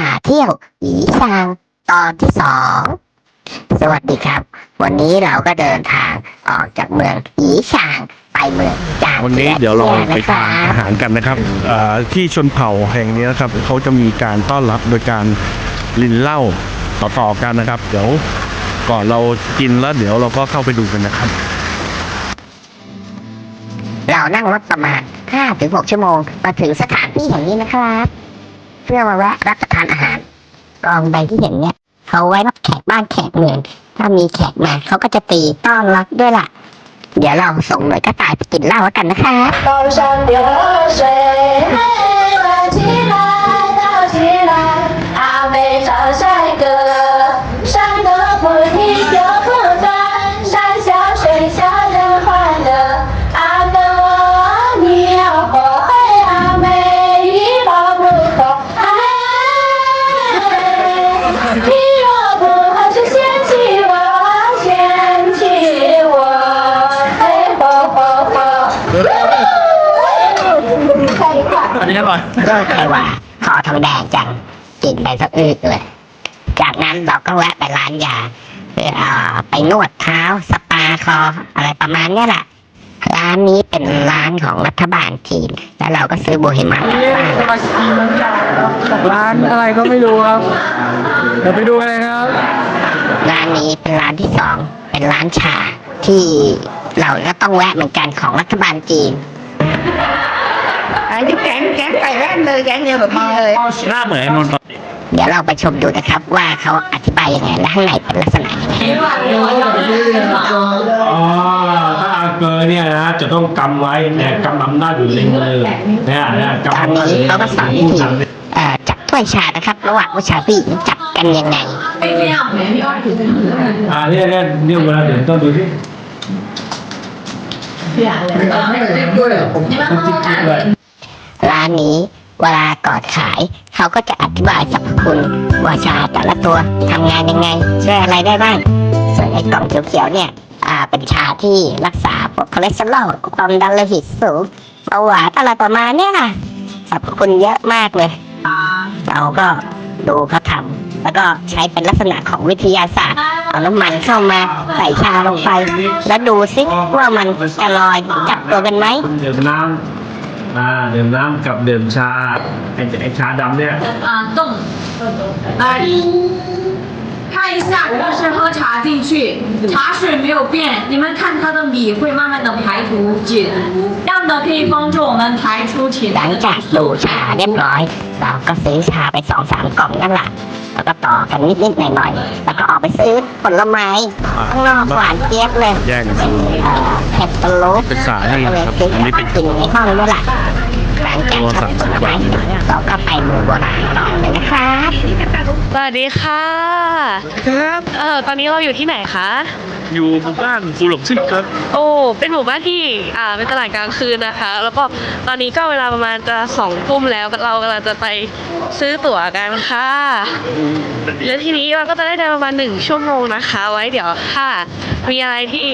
าเที่ยวหยีซางตอนที่สองสวัสดีครับ วันนี้เราก็เดินทางออกจากเมืองหยีซางไปเมืองจางวันนี้เดี๋ยวเราไปทานนะคอาหารกันนะครับเอ่อที่ชนเผ่าแห่งนี้นะครับเขาจะมีการต้อนรับโดยการลินเหล้าต่อๆกันนะครับ เดี๋ยวก่อนเรากินแล้วเดี๋ยวเราก็เข้าไปดูกันนะครับ เรานั่งรถประมาณ5-6ชั่วโมงมาถึงสถานที่แห่งนี้นะครับ เพื่อมาแวะรับประทานอาหารกองใบที่เห็นเนี่ยเขาไว้รับแขกบ้านแขกเมืองถ้ามีแขกมาเขาก็จะตีต้อนรับด้วยล่ะ เดี๋ยวเราส่งหน่วยกระต่ายไปกินเหล้ากันนะครั อันนี้อร่อยก็ใครว่าคอทองแดงจังกินไปสักอึกเลย จากนั้นเราก็แวะไปร้านยาเพื่ออไปนวดเท้าสปาคออะไรประมาณนี้แหละ ร้านนี้เป็นร้านของรัฐบาลจีน แล้วเราก็ซื้อโบฮิมากลับบ้าน ร้านอะไรก็ไม่รู้ครับ เดี๋ยวไปดูกันเลยครับ ร้านนี้เป็นร้านที่สอง เป็นร้านชาที่เราก็ต้องแวะเหมือนกันของรัฐบาลจีน อันนี้แกงแกงไปแวะเลยแกงเดียวกับพี่เลย หน้าเหมือนไอ้นนท์เดี๋ยวเราไปชมดูนะครับว่าเขาอธิบายยังไงและข้างในเป็นลักษณะยังไงอ๋อถ้าอาเกอร์เนี่ยนะ จะต้องกำไว้เนี่ยกำอำนาจอยู่ในมือเนี่ยเนี่ยตอนกำอำนาจนี้อยู่ในเขาก็สอนวิผู้ธีนำเนี่ยเอ่อจับถ้วยชานะครับ ระหว่างผู้ชายผู้หญิงจับกันยังไงอ่าเนี่ยเนี่ยเนี่ยเวลาเดี๋ยวต้องดูที่ต้องจิ๊กจิ๊กเลยร้านนี้เวลาก่อนขาย เขาก็จะอธิบายสรรพคุณว่าชาแต่ละตัวทำงานยังไงช่วยอะไรได้บ้างส่วนไอ้กล่องเขียวๆเนี่ย อ่าเป็นชาที่รักษา พวกคอเลสเตอรอลความดันโลหิตสูงเบาหวานอะไรประมาณเนี้ยค่ะสรรพคุณเยอะมากเลย เราก็ดูเขาทำแล้วก็ใช้เป็นลักษณะของวิทยาศาสตร์ เอาน้ำมันเข้ามาใส่ชาลงไป แล้วดูซิว่ามันจะลอยจับตัวกันไหม ดื่มน้ำอ่าดื่มน้ำกับดื่มชาไอ้ไอ้ชาดำเนี่ย 啊动，呃， 看一下，就是喝茶进去，茶水没有变，你们看它的米会慢慢的排毒解毒，这样的可以帮助我们排出体 หลั 内 ง 的 จากดูชาเรียบร้อย เราก็ซื้อชาไปสองสามกล่องนั่นแหละแล้วก็ต่อกันนิดๆหน่อยๆแล้วก็ออกไปซื้อผลไม้ข้างนอกหวานเจี๊ยบเลย แย่ง เป็นเอ่อเผ็ดตะลุ เป็นสายให้ ก็เลย ครับ ซื้อ อันนี้เป็น กินในห้องด้วยล่ะ หลังจากทำผลไม้เราก็ไปเมืองโบราณต่อเลยนะครับสวัสดีค่ะ ครับ เออตอนนี้เราอยู่ที่ไหนคะ อยู่หมู่บ้านฟูหลงซิกครับ โอ้ เป็นหมู่บ้านที่ อ่า เป็นตลาดกลางคืนนะคะ แล้วก็ตอนนี้ก็เวลาประมาณจะสองทุ่มแล้วเรากำลังจะไปซื้อตั๋วกันค่ะแล้วทีนี้เราก็จะได้เดินประมาณหนึ่งชั่วโมงนะคะ ไว้เดี๋ยวค่ะ มีอะไรที่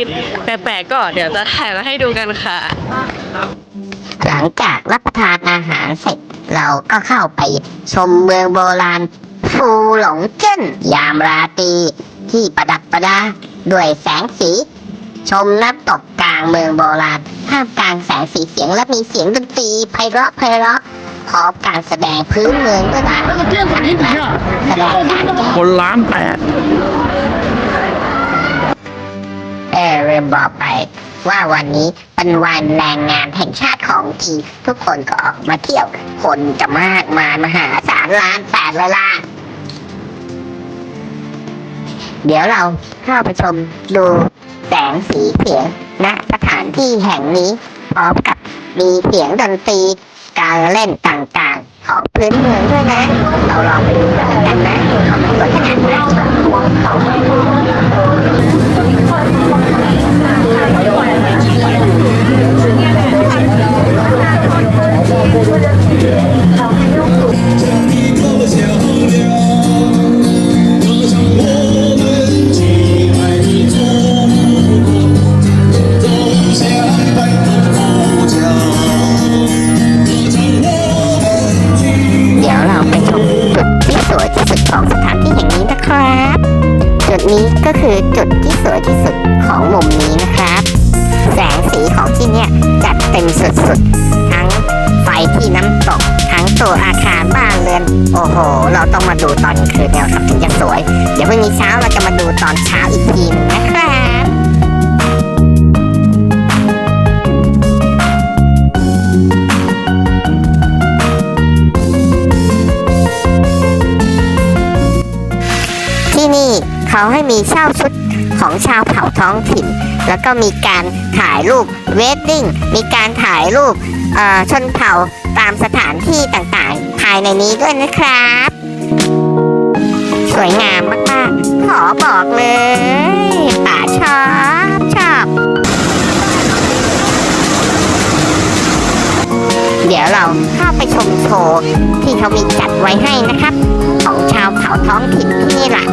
แปลกๆก็เดี๋ยวจะถ่ายมาให้ดูกันค่ะ หลังจากรับประทานอาหารเสร็จ เราก็เข้าไปชมเมืองโบราณ ฟูหลงเจิ้นยามราตรีที่ประดับประดาด้วยแสงสี ชมน้ำตกกลางเมืองโบราณท่ามกลางแสงสีเสียงและมีเสียงดนตรีไพเราะไพเราะพร้อมการแสดงพื้นเมืองด้วยนะแสดงการแก้คนล้านแปดเออเริ่มบอกไป ว่าวันนี้เป็นวันแรงงานแห่งชาติของจีนทุกคนก็ออกมาเที่ยว คนจะมากมายมหาศาลล้านแปดลยล่ะเดี๋ยวเราเข้าไปชมดูแสงสีเสียงณสถานที่แห่งนี้พร้อมกับมีเสียงดนตรีการเล่นต่างๆ ของพื้นเมืองด้วยนะ เราลองไปดูกันนะ จัดเต็มสุดๆ ทั้งไฟที่น้ำตก ทั้งตัวอาคารบ้านเรือน โอ้โห เราต้องมาดูตอนคืนเนี่ยครับถึงจะสวย เดี๋ยวพรุ่งนี้เช้าเราจะมาดูตอนเช้าอีกทีนะครับที่นี่เขาให้มีเช่าชุดของชาวเผ่าท้องถิ่น แล้วก็มีการถ่ายรูปเวดดิ้งมีการถ่ายรูปเอ่อชนเผ่าตามสถานที่ต่างๆ ภายในนี้ด้วยนะครับ สวยงามมากๆ ขอบอกเลยป่าชอบชอบเดี๋ยวเราเข้าไปชมโชว์ที่เขามีจัดไว้ให้นะครับ ของชาวเผ่าท้องถิ่นที่นี่ล่ะ